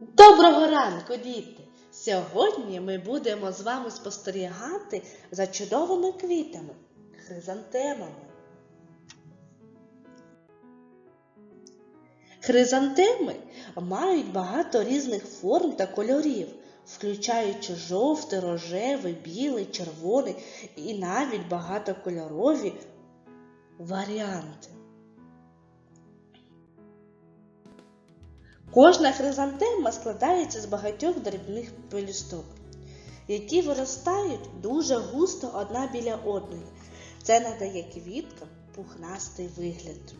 Доброго ранку, діти! Сьогодні ми будемо з вами спостерігати за чудовими квітами, хризантемами. Хризантеми мають багато різних форм та кольорів, включаючи жовтий, рожевий, білий, червоний і навіть багатокольорові варіанти. Кожна хризантема складається з багатьох дрібних пелюсток, які виростають дуже густо одна біля одної. Це надає квіткам пухнастий вигляд.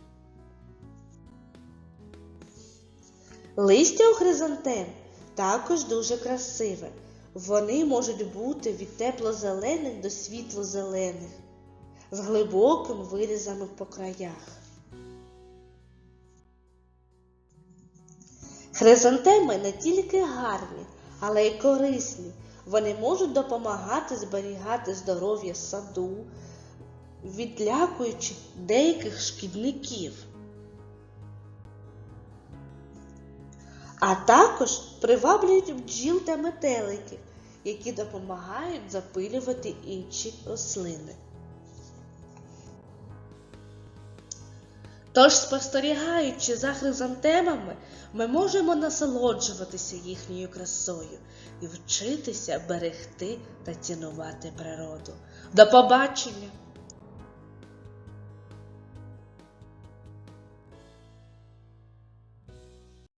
Листя у хризантем також дуже красиве. Вони можуть бути від тепло-зелених до світло-зелених, з глибокими вирізами по краях. Хризантеми не тільки гарні, але й корисні. Вони можуть допомагати зберігати здоров'я саду, відлякуючи деяких шкідників. А також приваблюють бджіл та метеликів, які допомагають запилювати інші рослини. Тож, спостерігаючи за хризантемами, ми можемо насолоджуватися їхньою красою і вчитися берегти та цінувати природу. До побачення!